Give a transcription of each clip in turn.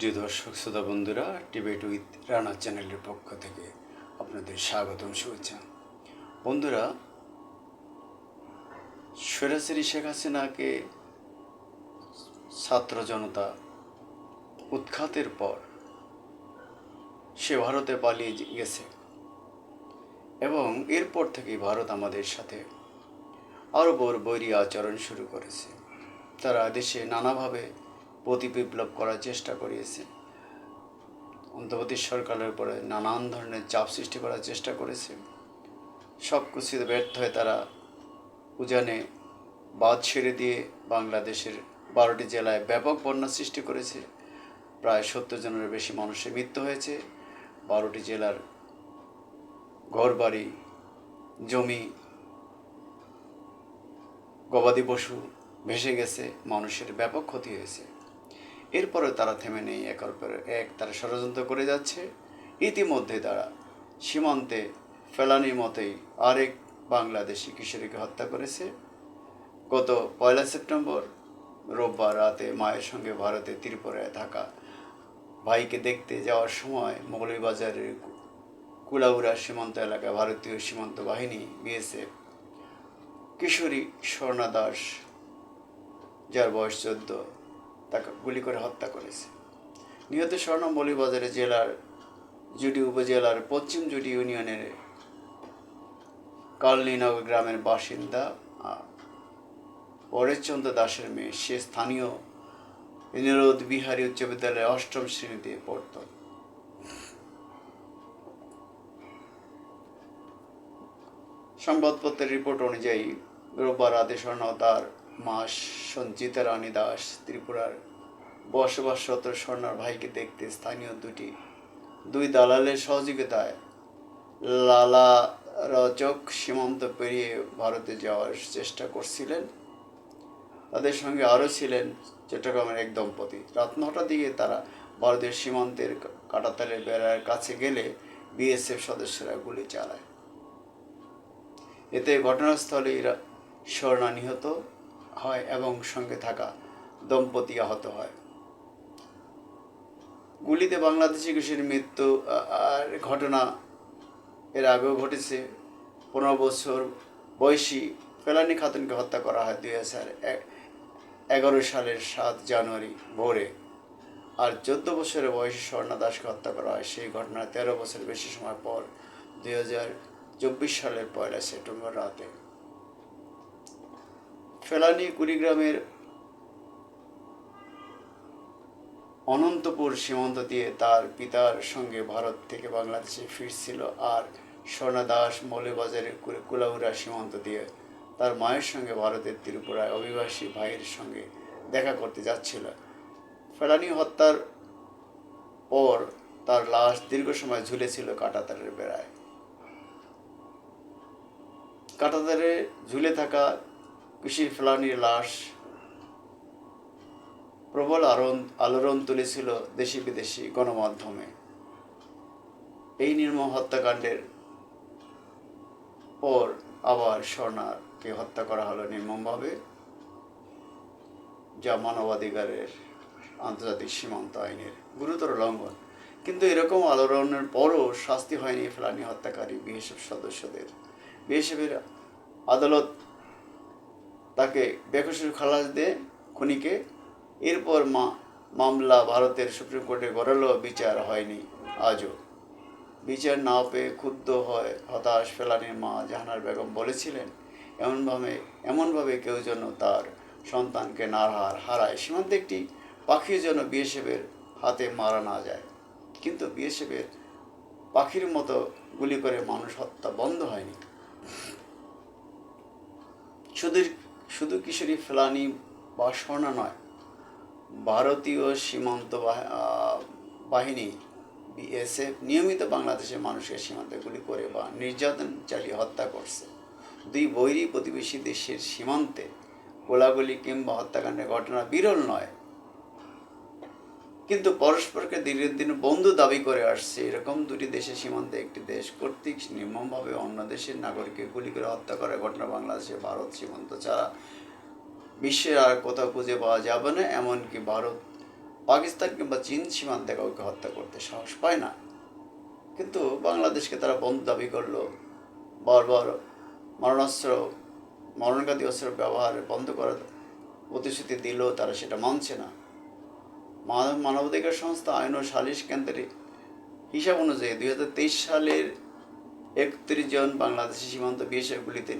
প্রিয় দর্শক, শ্রোতা বন্ধুরা টিবেট উইথ রানা চ্যানেলের পক্ষ থেকে আপনাদের স্বাগতম শুভেচ্ছা। বন্ধুরা সরাসরি শেখ হাসিনাকে ছাত্র জনতা উৎখাতের পর সে ভারতে পালিয়ে গেছে। এবং এরপর থেকেই ভারত আমাদের সাথে আরও বৈরী আচরণ শুরু করেছে। তারা দেশে নানাভাবে প্রতি বিপ্লব করার চেষ্টা করিয়েছে। অন্তর্বর্তী সরকারের উপরে নানান ধরনের চাপ সৃষ্টি করার চেষ্টা করেছে। সব কিছুতে ব্যর্থ হয়ে তারা উজানে বাদ ছেড়ে দিয়ে বাংলাদেশের বারোটি জেলায় ব্যাপক বন্যা সৃষ্টি করেছে। প্রায় সত্তর জনের বেশি মানুষের মৃত্যু হয়েছে। বারোটি জেলার ঘরবাড়ি, জমি, গবাদি পশু ভেসে গেছে। মানুষের ব্যাপক ক্ষতি হয়েছে। এরপরে তারা থেমে নেই একের পর এক তারা ষড়যন্ত্র করে যাচ্ছে। ইতিমধ্যে তারা সীমান্তে ফেলানির মতোই আরেক বাংলাদেশি কিশোরীকে হত্যা করেছে। গত পয়লা সেপ্টেম্বর রোববার রাতে মায়ের সঙ্গে ভারতে ত্রিপুরায় থাকা ভাইকে দেখতে যাওয়ার সময় মৌলভীবাজারের কুলাউড়া সীমান্ত এলাকায় ভারতীয় সীমান্ত বাহিনী, বিএসএফ কিশোরী স্বর্ণা দাস, যার বয়স চোদ্দ তাকে গুলি করে হত্যা করেছে। নিহত স্বর্ণ মৌলভীবাজারে জেলার জুডি উপজেলার পশ্চিম জুডি ইউনিয়নের কালনীনগর গ্রামের বাসিন্দা পরেশচন্দ্র দাসের মেয়ে। সে স্থানীয় নিরোধ বিহারী উচ্চ বিদ্যালয়ের অষ্টম শ্রেণীতে পড়ত। সংবাদপত্রের রিপোর্ট অনুযায়ী রোববার রাতে স্বর্ণ তার মা সঞ্চিতা রানী দাস, ত্রিপুরার বসবাসরত স্বর্ণার ভাইকে দেখতে স্থানীয় দুটি, দুই দালালের সহযোগিতায় লালা রচক সীমান্ত পেরিয়ে ভারতে যাওয়ার চেষ্টা করছিলেন। তাদের সঙ্গে আরও ছিলেন চট্টগ্রামের এক দম্পতি। রাত নটার দিকে তারা ভারতের সীমান্তের কাটাতালের বেড়ার কাছে গেলে বিএসএফ সদস্যরা গুলি চালায়। এতে ঘটনাস্থলে স্বর্ণা নিহত। হয় এবং সঙ্গে থাকা দম্পতি আহত হয়। গুলিতে বাংলাদেশি কিশোরীর মৃত্যু আর ঘটনা এর আগেও ঘটেছে। পনেরো বছর বয়সী ফেলানি খাতুনকে হত্যা করা হয় দুই হাজার এগারো সালের সাত জানুয়ারি ভোরে। আর চোদ্দ বছরের বয়সী স্বর্ণা দাসকে হত্যা করা হয় সেই ঘটনার তেরো বছর বেশি সময় পর, দুই হাজার চব্বিশ সালের পয়লা সেপ্টেম্বর রাতে। ফেলানি কুড়িগ্রামের অনন্তপুর সীমান্ত দিয়ে তার পিতার সঙ্গে ভারত থেকে বাংলাদেশে ফিরছিল আর স্বর্ণা দাস মৌলবাজারের কুলাউড়া সীমান্ত দিয়ে তার মায়ের সঙ্গে ভারতের ত্রিপুরায় অভিবাসী ভাইয়ের সঙ্গে দেখা করতে যাচ্ছিল। ফেলানি হত্যার পর তার লাশ দীর্ঘ সময় ঝুলেছিল কাটাতারের বেড়ায়। কাটাতারে ঝুলে থাকা কৃষি ফেলানির লাশ প্রবল আরণ আলোড়ন তুলেছিল দেশি বিদেশি গণমাধ্যমে। এই নির্মম হত্যাকাণ্ডের পর আবার স্বর্ণাকে হত্যা করা হলো নির্মমভাবে, যা মানবাধিকারের আন্তর্জাতিক সীমান্ত আইনের গুরুতর লঙ্ঘন। কিন্তু এরকম আলোড়নের পরও শাস্তি হয়নি ফেলানি হত্যাকারী বিএসএফ সদস্যদের। বিএসএফের আদালত তাকে বেকসুর খালাস দেয় খুনিকে। এরপর মা, মামলা ভারতের সুপ্রিম কোর্টে গড়ালেও বিচার হয়নি আজও। বিচার না পেয়ে ক্ষুব্ধ হয় হতাশ ফেলানির মা জাহানার বেগম বলেছিলেন, এমনভাবে এমনভাবে কেউ যেন তার সন্তানকে না হার হারায়। সীমান্তে একটি পাখিও যেন বিএসএফের হাতে মারা না যায়। কিন্তু বিএসএফের পাখির মতো গুলি করে মানুষ হত্যা বন্ধ হয়নি। শুধু শুধু কিশোরী ফেলানি বা স্বর্ণা নয়, ভারতীয় সীমান্ত বাহিনী, বিএসএফ নিয়মিত বাংলাদেশের মানুষের সীমান্তে গুলি করে বা নির্যাতন চালিয়ে হত্যা করছে। দুই বৈরী প্রতিবেশী দেশের সীমান্তে গোলাগুলি কিংবা হত্যাকাণ্ডের ঘটনা বিরল নয়। কিন্তু পরস্পরকে দিনের দিন বন্ধু দাবি করে আসছে। এরকম দুটি দেশের সীমান্তে একটি দেশ কর্তৃক নির্মমভাবে অন্য দেশের নাগরিককে গুলি করে হত্যা করার ঘটনা বাংলাদেশে ভারত সীমান্ত ছাড়া বিশ্বের আর কোথাও খুঁজে পাওয়া যাবে না। এমনকি ভারত, পাকিস্তান কিংবা চীন সীমান্তে কাউকে হত্যা করতে সাহস পায় না। কিন্তু বাংলাদেশকে তারা বন্ধু দাবি করল। বারবার মারণাস্ত্র, মরণঘাতী অস্ত্র ব্যবহার বন্ধ করার প্রতিশ্রুতি দিলেও তারা সেটা মানছে না। মানবাধিকার সংস্থা আইন ও সালিশ কেন্দ্রের হিসাব অনুযায়ী দুই হাজার তেইশ সালের একত্রিশ জন বাংলাদেশি সীমান্ত বিএসএফগুলিতে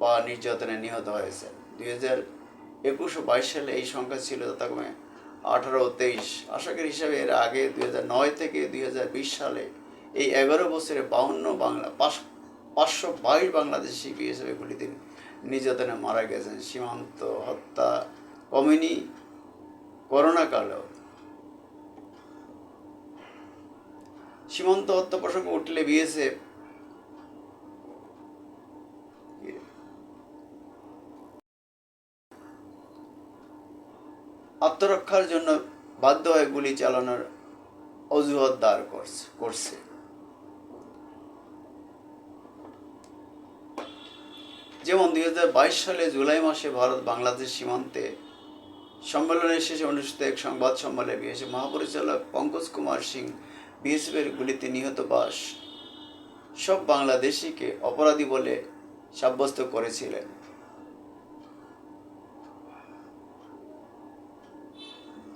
বা নির্যাতনে নিহত হয়েছে। দুই হাজার একুশ ও বাইশ সালে এই সংখ্যা ছিল যথাক্রমে আঠারো ও তেইশ। আশাকের হিসাবে এর আগে দুই হাজার নয় থেকে দুই হাজার বিশ সালে এই এগারো বছরে বাউন্ন বাংলা পাঁচ পাঁচশো বাইশ বাংলাদেশি বিএসএফগুলিতে নির্যাতনে মারা গেছেন। সীমান্ত হত্যা কমেনি করোনা কালেও। সীমান্ত হত্যা প্রসঙ্গ উঠলে বিএসএফ আত্মরক্ষার জন্য বাধ্য হয়ে গুলি চালানোর অজুহাত দাঁড় করছে করছে। যেমন দুই হাজার বাইশ সালে জুলাই মাসে ভারত বাংলাদেশ সীমান্তে সম্মেলনের শেষে অনুষ্ঠিত এক সংবাদ সম্মেলনে বিএসএফ মহাপরিচালক পঙ্কজ কুমার সিং বিএসএফের গুলিতে নিহত বাস। সব বাংলাদেশিকে অপরাধী বলে সাব্যস্ত করেছিলেন।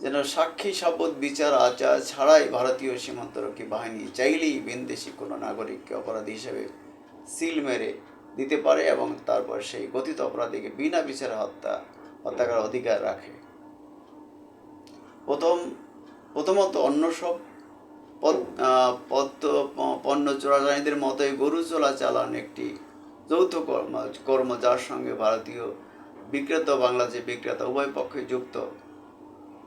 যেন সাক্ষী শপথ বিচার আচার ছাড়াই ভারতীয় সীমান্তরক্ষী বাহিনী চাইলেই বিনদেশি কোনো নাগরিককে অপরাধী হিসেবে সিল মেরে দিতে পারে এবং তারপর সেই গঠিত অপরাধীকে বিনা বিচারে হত্যা হত্যা করার অধিকার রাখে। প্রথম, প্রথমত অন্য সব পদ্ম পণ্য চোরাচালানিদের মতোই গরু চোলা চালান একটি যৌথ কর্ম কর্ম যার সঙ্গে ভারতীয় বিক্রেতা ও বাংলাদেশের বিক্রেতা উভয় পক্ষে যুক্ত।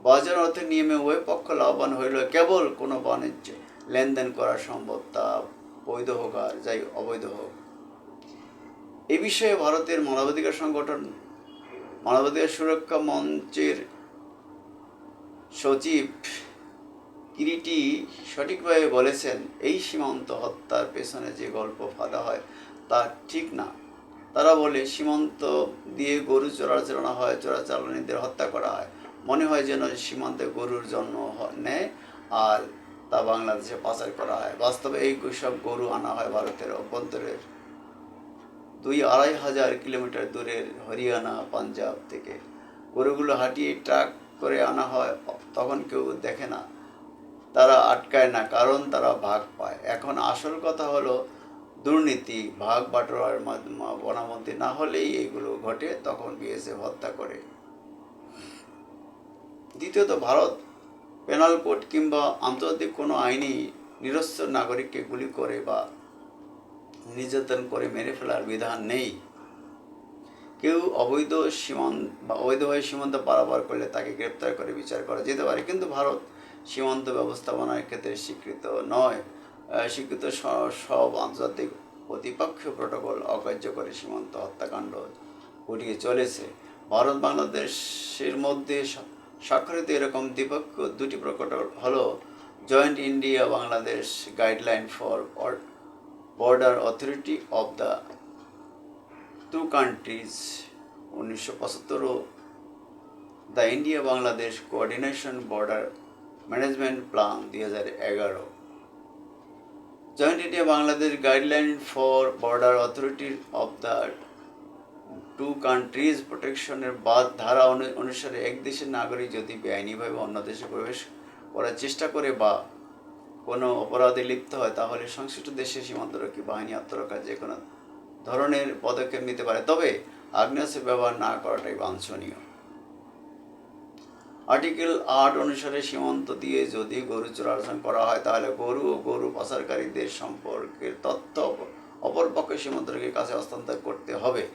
বাজার অর্থের নিয়মে উভয় পক্ষ লাভবান হইল কেবল কোনো বাণিজ্য লেনদেন করা সম্ভব তা বৈধ হোক আর যাই অবৈধ হোক। এ বিষয়ে ভারতের মানবাধিকার সংগঠন, মানবাধিকার সুরক্ষা মঞ্চের সচিব কিরিটি সঠিকভাবে বলেছেন, এই সীমান্ত হত্যার পেছনে যে গল্প ফাঁদা হয় তা ঠিক না। তারা বলে, সীমান্ত দিয়ে গরু চোরাচালানো হয়, চোরাচালানিদের হত্যা করা হয়। মনে হয় যেন সীমান্তে গরুর জন্ম নেয় আর তা বাংলাদেশে পাচার করা হয়। বাস্তবে এই সব গরু আনা হয় ভারতের অভ্যন্তরের দুই আড়াই হাজার কিলোমিটার দূরের হরিয়ানা, পাঞ্জাব থেকে। গরুগুলো হাঁটিয়ে ট্রাক করে আনা হয়, তখন কেউ দেখে না। তারা আটকায় না, কারণ তারা ভাগ পায়। এখন আসল কথা হলো, দুর্নীতি, ভাগ বাটোয়ার বনামন্ত্রী না হলেই এগুলো ঘটে, তখন বিএসএফ হত্যা করে। দ্বিতীয়ত, ভারত পেনাল কোড কিংবা আন্তর্জাতিক কোনো আইনই নিরস্ত্র নাগরিককে গুলি করে বা নির্যাতন করে মেরে ফেলার বিধান নেই। কেউ অবৈধ সীমান্ত বা অবৈধভাবে সীমান্ত পারাপার করলে তাকে গ্রেপ্তার করে, বিচার করা যেতে পারে। কিন্তু ভারত সীমান্ত ব্যবস্থাপনার ক্ষেত্রে স্বীকৃত নয়। স্বীকৃত সব আন্তর্জাতিক প্রতিপক্ষীয় প্রোটোকল অকার্যকরী সীমান্ত হত্যাকাণ্ড ঘটিয়ে চলেছে। ভারত বাংলাদেশের মধ্যে স্বা- স্বাক্ষরিত এরকম দ্বিপক্ষীয় দুটি প্রোটোকল হলো joint India Bangladesh guideline for border authority of the two countries উনিশশো পঁচাত্তর the India Bangladesh coordination border management plan দুই হাজার এগারো। Joint India Bangladesh guideline for border authority of the two countries প্রোটেকশনের বাদ ধারা অনুসারে এক দেশের নাগরিক যদি বেআইনিভাবে অন্য দেশে প্রবেশ করার চেষ্টা করে বা কোনো অপরাধে লিপ্ত হয়, তাহলে সংশ্লিষ্ট দেশের সীমান্তরক্ষী বাহিনী আত্মরক্ষার যে কোনো ধরনের পদক্ষেপ নিতে পারে, তবে আগ্নেয়াস্ত্র ব্যবহার না করাটাই বাঞ্ছনীয়। আর্টিকেল আট অনুসারে সীমান্ত দিয়ে যদি গরু চোরাচালান করা হয়, তাহলে গরু ও গরু পাচারকারীদের সম্পর্কের তথ্য অপ- অপরপক্ষের সীমান্তরক্ষীর কাছে হস্তান্তর করতে হবে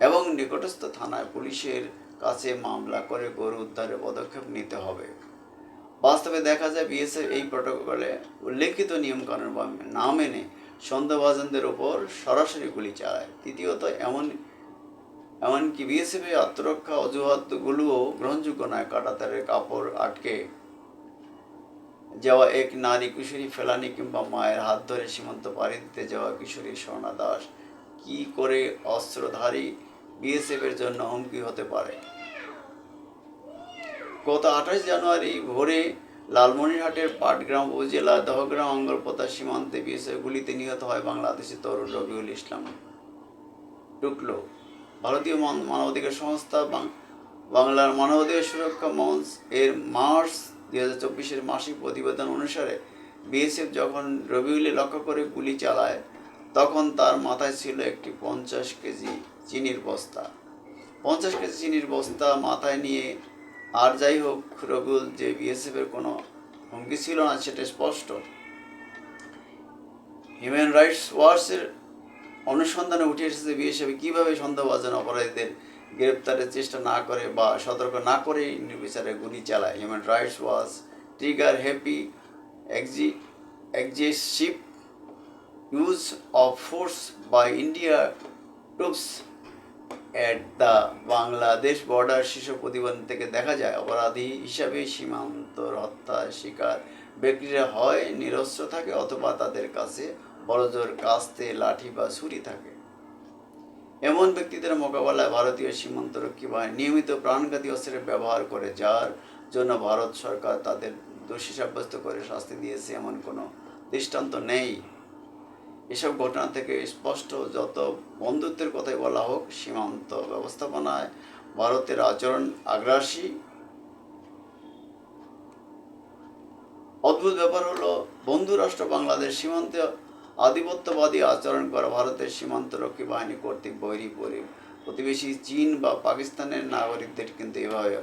এবং নিকটস্থ থানায় পুলিশের কাছে মামলা করে গরু উদ্ধারের পদক্ষেপ নিতে হবে। বাস্তবে দেখা যায়, বিএসএফ এই প্রোটোকলে উল্লেখিত নিয়মকানুন না মেনে সন্দেহভাজনদের ওপর সরাসরি গুলি চালায়। তৃতীয়ত, এমন, এমনকি বিএসএফ এর আত্মরক্ষা অজুহাতগুলোও গ্রহণযোগ্য নয়। কাটাতারের কাপড় আটকে যাওয়া এক নারী কিশোরী ফেলানি কিংবা মায়ের হাত ধরে সীমান্ত পাড়ি দিতে যাওয়া কিশোরী স্বর্ণা দাস কি করে অস্ত্রধারী বিএসএফ এর জন্য হুমকি হতে পারে? গত আঠাশ জানুয়ারি ভোরে লালমনিরহাটের পাটগ্রাম উপজেলা দহগ্রাম অঙ্গরপোতা সীমান্তে বিএসএফ গুলিতে নিহত হয় বাংলাদেশের তরুণ রবিউল ইসলাম। টুকলো ভারতীয় মান- মানবাধিকার সংস্থা বাংলার মানবাধিকার সুরক্ষা মঞ্চ এর মার্চ দুই হাজার চব্বিশের মাসিক প্রতিবেদন অনুসারে বিএসএফ যখন রবিউলে লক্ষ্য করে গুলি চালায়, তখন তার মাথায় ছিল একটি পঞ্চাশ কেজি চিনির বস্তা। পঞ্চাশ কেজি চিনির বস্তা মাথায় নিয়ে আর যাই হোক, রবিউল, যে বিএসএফের কোনো হুমকি ছিল না, সেটা স্পষ্ট। হিউম্যান রাইটস ওয়াচের অনুসন্ধানে উঠে এসেছে বিএসএফ কীভাবে সন্দেহভাজন অপরাধীদের গ্রেপ্তারের চেষ্টা না করে বা সতর্ক না করেই নির্বিচারে গুলি চালায়। Human Rights Watch trigger happy এক্সি excessive use of force by India troops at the Bangladesh border শীর্ষ প্রতিবেদন থেকে দেখা যায়, অপরাধী হিসাবে সীমান্তর হত্যার শিকার ব্যক্তিরা হয়, নিরস্ত্র থাকে অথবা তাদের কাছে বড়জোর কাস্তে, লাঠি বা ছুরি থাকে। এমন ব্যক্তিদের মোকাবেলায় ভারতীয় সীমান্তরক্ষী বাহিনী নিয়মিত প্রাণঘাতী অস্ত্রের ব্যবহার করে, যার জন্য ভারত সরকার তাদের দোষী সাব্যস্ত করে শাস্তি দিয়েছে এমন কোনো দৃষ্টান্ত নেই। এসব ঘটনা থেকে স্পষ্ট যত বন্ধুত্বের কথাই বলা হোক, সীমান্ত ব্যবস্থাপনায় ভারতের আচরণ আগ্রাসী। অদ্ভুত ব্যাপার হলো, বন্ধু রাষ্ট্র বাংলাদেশ সীমান্তে আধিপত্যবাদী আচরণ করা ভারতের সীমান্তরক্ষী বাহিনী কর্তৃক বৈরী পরি, প্রতিবেশী চীন বা পাকিস্তানের নাগরিকদের কিন্তু এভাবে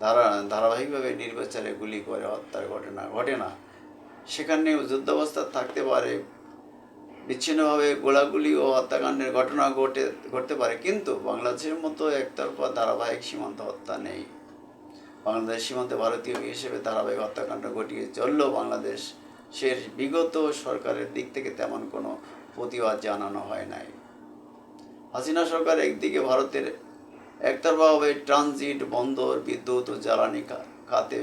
ধারা, ধারাবাহিকভাবে নির্বাচনে গুলি করে হত্যার ঘটনা, ঘটে না। সেখানে যুদ্ধাবস্থা থাকতে পারে বিচ্ছিন্নভাবে গোলাগুলি ও হত্যাকাণ্ডের ঘটনা ঘটে, ঘটতে পারে। কিন্তু বাংলাদেশের মতো একতরফা ধারাবাহিক সীমান্ত হত্যা নেই। বাংলাদেশ সীমান্তে ভারতীয় হিসেবে ধারাবাহিক হত্যাকাণ্ড ঘটিয়ে চললেও বাংলাদেশ সে বিগত সরকারের দিক থেকে তেমন কোনো প্রতিবাদ জানানো হয় নাই। হাসিনা সরকার একদিকে ভারতের একতরফাভাবে ট্রানজিট, বন্দর, বিদ্যুৎ ও জ্বালানি খাতে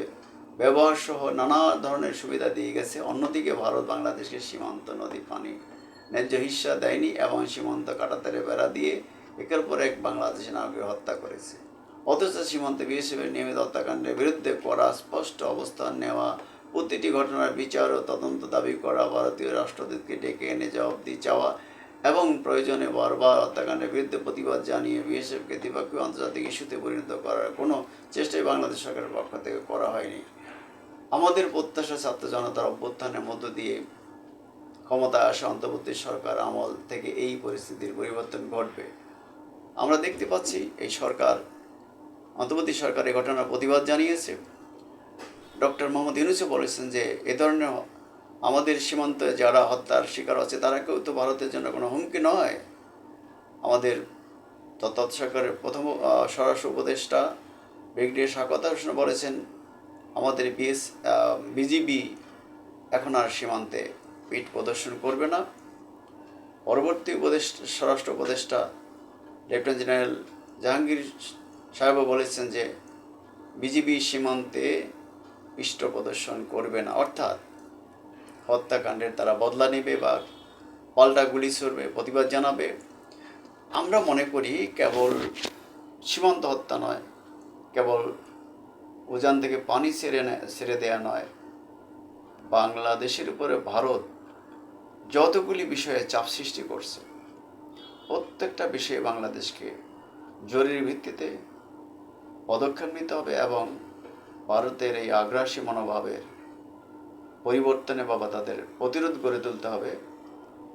ব্যবহার সহ নানা ধরনের সুবিধা দিয়ে গেছে। অন্যদিকে ভারত বাংলাদেশের সীমান্ত নদী পানি ন্যায্য হিস্সা দেয়নি এবং সীমান্ত কাটাতারে বেড়া দিয়ে একের পর এক বাংলাদেশি নাগরিক হত্যা করেছে। অথচ সীমান্তে বিএসএফের নিয়মিত হত্যাকাণ্ডের বিরুদ্ধে কড়া, স্পষ্ট অবস্থান নেওয়া, প্রতিটি ঘটনার বিচার ও তদন্ত দাবি করা ভারতীয় রাষ্ট্রদূতকে ডেকে এনে জবাবদি চাওয়া এবং প্রয়োজনে বারবার হত্যাকাণ্ডের বিরুদ্ধে প্রতিবাদ জানিয়ে বিএসএফকে দ্বিপক্ষীয় আন্তর্জাতিক ইস্যুতে পরিণত করার কোনো চেষ্টাই বাংলাদেশ সরকারের পক্ষ থেকে করা হয়নি। আমাদের প্রত্যাশা ছাত্র জনতার অভ্যুত্থানের মধ্য দিয়ে ক্ষমতায় আসা অন্তর্বর্তী সরকার আমল থেকে এই পরিস্থিতির পরিবর্তন ঘটবে। আমরা দেখতে পাচ্ছি এই সরকার, অন্তর্বর্তী সরকার এই ঘটনার প্রতিবাদ জানিয়েছে। ডক্টর মোহাম্মদ ইউনুসও বলেছেন যে, এ ধরনের আমাদের সীমান্তে যারা হত্যার শিকার হচ্ছে তারা কেউ তো ভারতের জন্য কোনো হুমকি নয়। আমাদের তত্ত্বাবধায়ক সরকারের প্রথম স্বরাষ্ট্র উপদেষ্টা ব্রিগেডিয়ার হোসেন বলেছেন, আমাদের বিএস বিজিবি এখন আর সীমান্তে পিঠ প্রদর্শন করবে না। পরবর্তী উপদেষ্টা, স্বরাষ্ট্র উপদেষ্টা, লেফটেন্যান্ট জেনারেল জাহাঙ্গীর সাহেবও বলেছেন যে, বিজিবি সীমান্তে পৃষ্ঠ প্রদর্শন করবে না। অর্থাৎ হত্যাকাণ্ডের তারা বদলা নেবে বা পাল্টা গুলি ছড়বে, প্রতিবাদ জানাবে। আমরা মনে করি কেবল সীমান্ত হত্যা নয়, কেবল উজান থেকে পানি ছেড়ে ছেড়ে দেয়া নয়। বাংলাদেশের উপরে ভারত যতগুলি বিষয়ে চাপ সৃষ্টি করছে, প্রত্যেকটা বিষয়ে বাংলাদেশকে জরুরি ভিত্তিতে পদক্ষেপ নিতে হবে এবং ভারতের এই আগ্রাসী মনোভাবের পরিবর্তনে বাবা তাদের প্রতিরোধ গড়ে তুলতে হবে।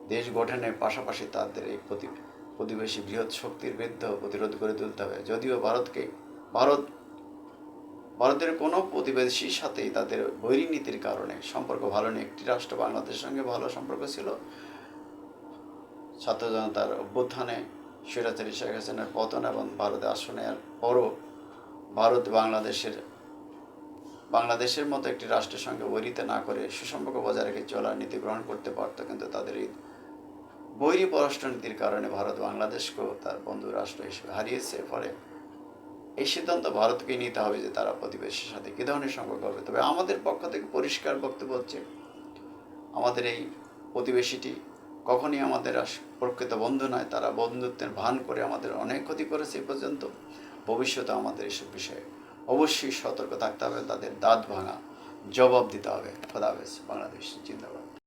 দেশ গঠনের পাশাপাশি তাদের এই প্রতি, প্রতিবেশী বৃহৎ শক্তির বিরুদ্ধে প্রতিরোধ গড়ে তুলতে হবে। যদিও ভারতকে, ভারত ভারতের কোনো প্রতিবেশীর সাথেই তাদের বৈরী নীতির কারণে সম্পর্ক ভালো নেই। একটি রাষ্ট্র বাংলাদেশের সঙ্গে ভালো সম্পর্ক ছিল। ছাত্র জনতার অভ্যুত্থানে স্বৈরাচারী শেখ হাসিনার পতন এবং ভারতে আসনের পরও ভারত বাংলাদেশের বাংলাদেশের মতো একটি রাষ্ট্রের সঙ্গে বৈরিতে না করে সুসম্পর্ক বজায় রেখে চলার নীতি গ্রহণ করতে পারত। কিন্তু তাদের এই বৈরী পররাষ্ট্রনীতির কারণে ভারত বাংলাদেশকেও তার বন্ধু রাষ্ট্র হিসেবে হারিয়েছে। ফলে এই সিদ্ধান্ত ভারতকে নিতে হবে যে তারা প্রতিবেশীর সাথে কী ধরনের সম্পর্ক হবে। তবে আমাদের পক্ষ থেকে পরিষ্কার বক্তব্য হচ্ছে, আমাদের এই প্রতিবেশীটি কখনই আমাদের প্রকৃত বন্ধু নয়, তারা বন্ধুত্বের ভান করে আমাদের অনেক ক্ষতি করেছে এ পর্যন্ত। ভবিষ্যতে আমাদের এসব বিষয়ে অবশ্যই সতর্ক থাকতে হবে, তাদের দাঁত ভাঙা জবাব দিতে হবে। খোদা হাফেজ, বাংলাদেশ জিন্দাবাদ।